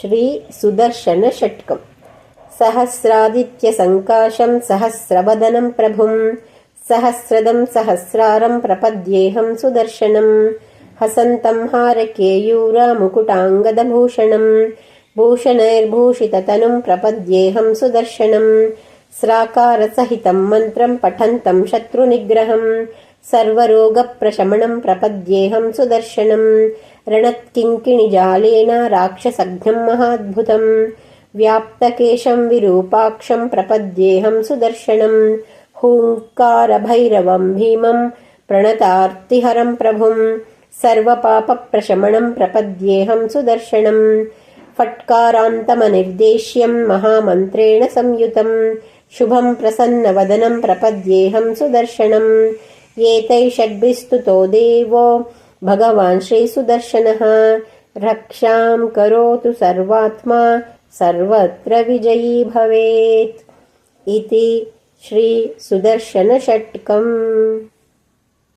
श्रीसुदर्शनषट्कम् सहस्रादित्यसङ्काशम् सहस्रवदनम् प्रभुम् सहस्रदम् सहस्रारम् प्रपद्येऽहम् सुदर्शनम् हसन्तम् हारकेयूरामुकुटाङ्गदभूषणम् भूषणैर्भूषिततनुम् प्रपद्येऽहम् सुदर्शनम् स्राकारसहितम् मन्त्रम् पठन्तम् शत्रुनिग्रहम् सर्वरोगप्रशमनम् प्रपद्येऽहम् सुदर्शनम् रणत्किङ्किणिजालेन राक्षसघ्नम् महाद्भुतम् व्याप्तकेशम् विरूपाक्षम् प्रपद्येऽहम् सुदर्शनम् हूङ्कारभैरवम् भीमम् प्रणतार्तिहरम् प्रभुम् सर्वपापप्रशमनम् प्रपद्येऽहम् सुदर्शनम् फट्कारान्तमनिर्देश्यम् महामन्त्रेण संयुतम् शुभम् प्रसन्नवदनम् प्रपद्येऽहम् सुदर्शनम् एतैः षड्भिस्तुतो देवो भगवान् श्रीसुदर्शनः। रक्षाम् करोतु सर्वात्मा सर्वत्र विजयी भवेत्। इति श्रीसुदर्शनषट्कम्।